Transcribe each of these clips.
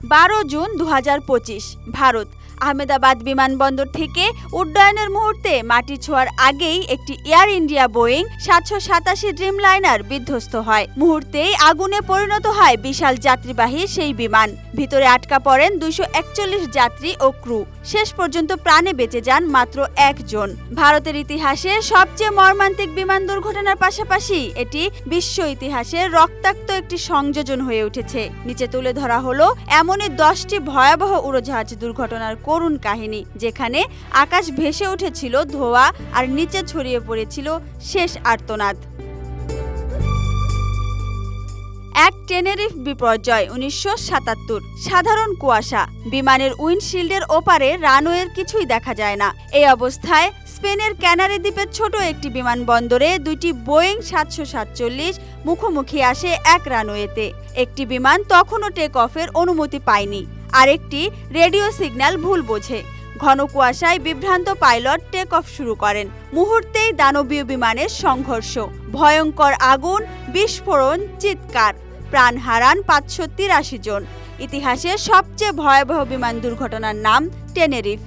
বারো জুন দু হাজার পঁচিশ, ভারত। আহমেদাবাদ বিমানবন্দর থেকে উড্ডয়নের মুহূর্তে মাটি ছোঁয়ার আগেই একটি এয়ার ইন্ডিয়া বোয়িং সাতশো সাতাশি ড্রিম লাইনার বিধ্বস্ত হয়। মুহূর্তেই আগুনে পরিণত হয় বিশাল যাত্রীবাহী সেই বিমান। ভিতরে আটকা পড়েন দুইশো একচল্লিশ যাত্রী ও ক্রু। শেষ পর্যন্ত প্রাণে বেঁচে যান মাত্র একজন। ভারতের ইতিহাসে সবচেয়ে মর্মান্তিক বিমান দুর্ঘটনার পাশাপাশি এটি বিশ্ব ইতিহাসে রক্তাক্ত একটি সংযোজন হয়ে উঠেছে। নিচে তুলে ধরা হলো এমনই দশটি ভয়াবহ উড়োজাহাজ দুর্ঘটনার করুণ কাহিনী, যেখানে আকাশ ভেসে উঠেছিল ধোয়া আর নিচে ছড়িয়ে পড়েছিল শেষ আর্তনাদ। এক টেনেরিফ বিপর্যয়, উনিশশো সাতাত্তর। সাধারণ কুয়াশা। বিমানের উইন্ডশিল্ডের ওপারে রানওয়ের কিছুই দেখা যায় না। এই অবস্থায় স্পেনের ক্যানারি দ্বীপের ছোট একটি বিমানবন্দরে দুইটি বোয়িং সাতশো সাতচল্লিশ মুখোমুখি আসে এক রানওয়েতে। একটি বিমান তখনও টেক অফের অনুমতি পায়নি। আরেকটি রেডিও সিগন্যাল ভুল বোঝে। ঘন কুয়াশায় বিভ্রান্ত পাইলট টেক অফ শুরু করেন। মুহূর্তেই দানবীয় বিমানের সংঘর্ষ। ভয়ঙ্কর আগুন, বিস্ফোরণ, চিৎকার। প্রাণ হারান পাঁচশো তিরাশি জন। ইতিহাসের সবচেয়ে ভয়াবহ বিমান দুর্ঘটনার নাম টেনেরিফ।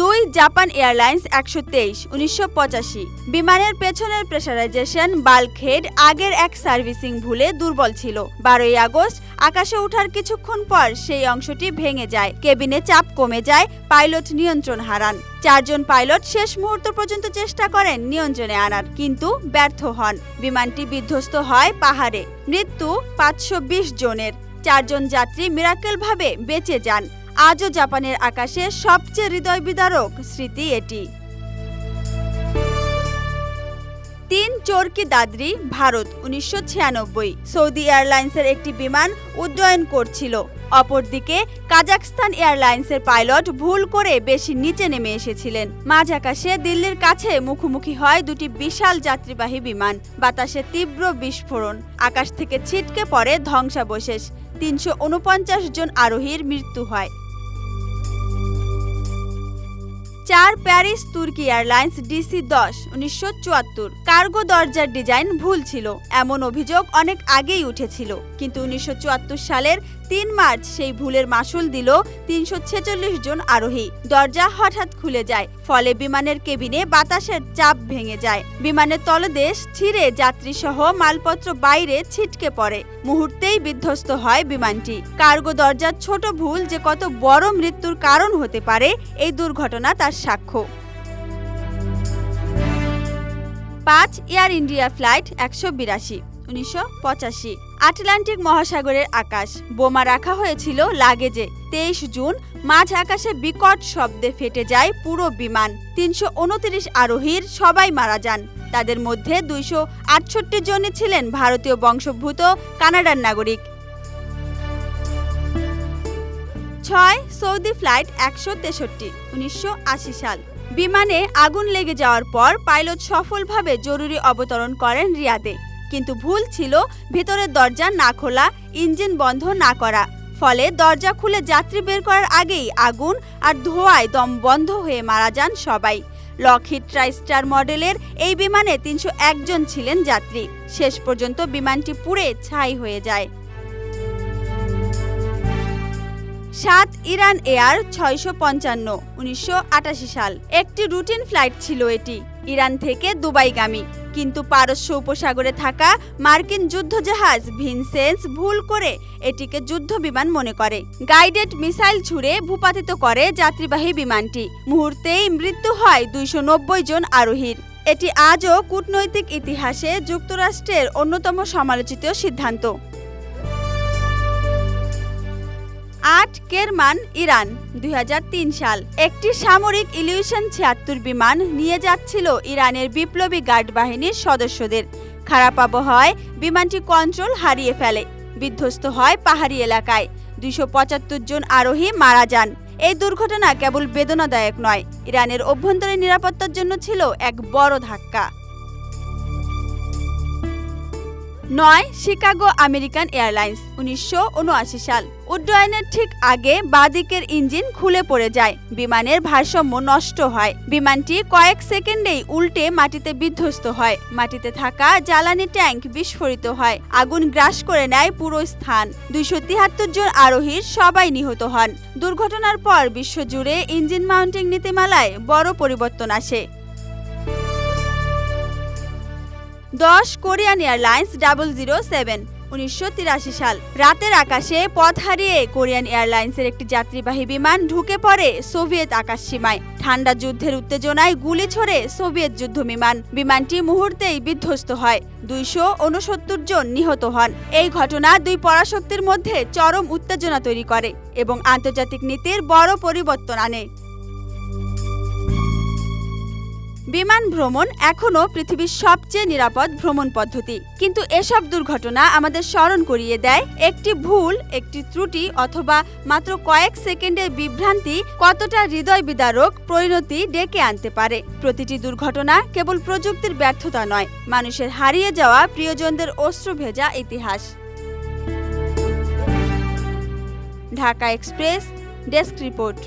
দুই জাপান এয়ারলাইন্স একশো তেইশ, উনিশশো পঁচাশি। বিমানের পেছনের প্রেসারাইজেশন বাল্কহেড আগের এক সার্ভিসিং ভুলে দুর্বল ছিল। বারোই আগস্ট, আকাশে ওঠার কিছুক্ষণ পর সেই অংশটি ভেঙে যায়। কেবিনে চাপ কমে যায়, পাইলট নিয়ন্ত্রণ হারান। চারজন পাইলট শেষ মুহূর্ত পর্যন্ত চেষ্টা করেন নিয়ন্ত্রণে আনার, কিন্তু ব্যর্থ হন। বিমানটি বিধ্বস্ত হয় পাহাড়ে। মৃত্যু পাঁচশো বিশ জনের। চারজন যাত্রী মিরাকেলভাবে বেঁচে যান। আজও জাপানের আকাশে সবচেয়ে হৃদয় বিদারক স্মৃতি এটি। তিন চরকি দাদরি, ভারত, উনিশশো ছিয়ানব্বই। সৌদি এয়ারলাইন্সের একটি বিমান উড্ডয়ন করছিল। অপরদিকে কাজাকস্তান এয়ারলাইন্সের পাইলট ভুল করে বেশি নিচে নেমে এসেছিলেন। মাঝ আকাশে দিল্লির কাছে মুখোমুখি হয় দুটি বিশাল যাত্রীবাহী বিমান। বাতাসে তীব্র বিস্ফোরণ। আকাশ থেকে ছিটকে পড়ে ধ্বংসাবশেষ। তিনশো উনপঞ্চাশ জন আরোহীর মৃত্যু হয়। চার প্যারিস তুর্কি এয়ারলাইন্স ডিসি দশ, উনিশশো চুয়াত্তর। কার্গো দরজার ডিজাইন ভুল ছিল। এমন অভিযোগ অনেক আগেই উঠেছিল। কিন্তু উনিশশো চুয়াত্তর সালের তিন মার্চ সেই ভুলের মাসুল দিল তিনশো ছেচল্লিশ জন আরোহী। দরজা হঠাৎ খুলে যায়। ফলে বিমানের কেবিনে বাতাসের চাপ ভেঙে যায়। বিমানের তলদেশ ছিঁড়ে যাত্রীসহ মালপত্র বাইরে ছিটকে পড়ে। মুহূর্তেই বিধ্বস্ত হয় বিমানটি। কার্গো দরজার ছোট ভুল যে কত বড় মৃত্যুর কারণ হতে পারে, এই দুর্ঘটনা তার সাক্ষ্য। পাঁচ এয়ার ইন্ডিয়া ফ্লাইট একশো বিরাশি, উনিশশো পঁচাশি। আটলান্টিক মহাসাগরের আকাশ। বোমা রাখা হয়েছিল লাগেজে। তেইশ জুন মাঝ আকাশে বিকট শব্দে ফেটে যায় পুরো বিমান। তিনশো উনত্রিশ আরোহীর সবাই মারা যান। তাদের মধ্যে দুইশো আটষট্টি জনই ছিলেন ভারতীয় বংশোদ্ভূত কানাডার নাগরিক। ছয় সৌদি ফ্লাইট একশো তেষট্টি, উনিশশো আশি সাল। বিমানে আগুন লেগে যাওয়ার পর পাইলট সফলভাবে জরুরি অবতরণ করেন রিয়াদে। কিন্তু ভুল ছিল ভেতরের দরজা না খোলা, ইঞ্জিন বন্ধ না করা। ফলে দরজা খুলে যাত্রী বের করার আগেই আগুন আর ধোঁয়ায় দম বন্ধ হয়ে মারা যান সবাই। লকহিড ট্রাইস্টার মডেলের এই বিমানে তিনশো একজন ছিলেন যাত্রী। শেষ পর্যন্ত বিমানটি পুড়ে ছাই হয়ে যায়। সাত ইরান এয়ার ছয়শো পঞ্চান্ন, উনিশশো সাল। একটি রুটিন ফ্লাইট ছিল এটি। ইরান থেকে দুবাইগামী। কিন্তু পারস্য উপসাগরে থাকা মার্কিন যুদ্ধজাহাজ ভিনসেন্স ভুল করে এটিকে যুদ্ধ বিমান মনে করে। গাইডেড মিসাইল ছুড়ে ভূপাতিত করে যাত্রীবাহী বিমানটি। মুহূর্তেই মৃত্যু হয় দুইশ নব্বই জন আরোহীর। এটি আজও কূটনৈতিক ইতিহাসে যুক্তরাষ্ট্রের অন্যতম সমালোচিত সিদ্ধান্ত। আট কেরমান, ইরান দু হাজার তিন সাল। একটি সামরিক ইলিউশন ছিয়াত্তর বিমান নিয়ে যাচ্ছিল ইরানের বিপ্লবী গার্ড বাহিনীর সদস্যদের। খারাপ আবহাওয়ায় বিমানটি কন্ট্রোল হারিয়ে ফেলে। বিধ্বস্ত হয় পাহাড়ি এলাকায়। দুইশো পঁচাত্তর জন আরোহী মারা যান। এই দুর্ঘটনা কেবল বেদনাদায়ক নয়, ইরানের অভ্যন্তরীণ নিরাপত্তার জন্য ছিল এক বড় ধাক্কা। নয়, শিকাগো আমেরিকান এয়ারলাইন্স, উনিশশো উনআশি সাল। উড্ডয়নের ঠিক আগে বাদিকের ইঞ্জিন খুলে পড়ে যায়। বিমানের ভারসাম্য নষ্ট হয়। বিমানটি কয়েক সেকেন্ডেই উল্টে মাটিতে বিধ্বস্ত হয়। মাটিতে থাকা জ্বালানি ট্যাঙ্ক বিস্ফোরিত হয়। আগুন গ্রাস করে নেয় পুরো স্থান। দুইশো তিয়াত্তর জন আরোহীর সবাই নিহত হন। দুর্ঘটনার পর বিশ্বজুড়ে ইঞ্জিন মাউন্টিং নীতিমালায় বড় পরিবর্তন আসে। দশ Korean airlines double zero seven, উনিশশো তিরাশি সাল। রাতের আকাশে পথ হারিয়ে কোরিয়ান এয়ারলাইন্সের একটি যাত্রীবাহী বিমান ঢুকে পড়ে সোভিয়েত আকাশ সীমায়। ঠান্ডা যুদ্ধের উত্তেজনায় গুলি ছড়ে সোভিয়েত যুদ্ধ বিমান। বিমানটি মুহূর্তেই বিধ্বস্ত হয়। দুইশো উনসত্তর জন নিহত হন। এই ঘটনা দুই পরাশক্তির মধ্যে চরম উত্তেজনা তৈরি করে এবং আন্তর্জাতিক নীতির বড় পরিবর্তন আনে। বিমান ভ্রমণ এখনও পৃথিবীর সবচেয়ে নিরাপদ ভ্রমণ পদ্ধতি। কিন্তু এসব দুর্ঘটনা আমাদের স্মরণ করিয়ে দেয় একটি ভুল, একটি ত্রুটি অথবা মাত্র কয়েক সেকেন্ডের বিভ্রান্তি কতটা হৃদয় বিদারক পরিণতি ডেকে আনতে পারে। প্রতিটি দুর্ঘটনা কেবল প্রযুক্তির ব্যর্থতা নয়, মানুষের হারিয়ে যাওয়া প্রিয়জনদের অশ্রু ভেজা ইতিহাস। Dhaka express, desk report.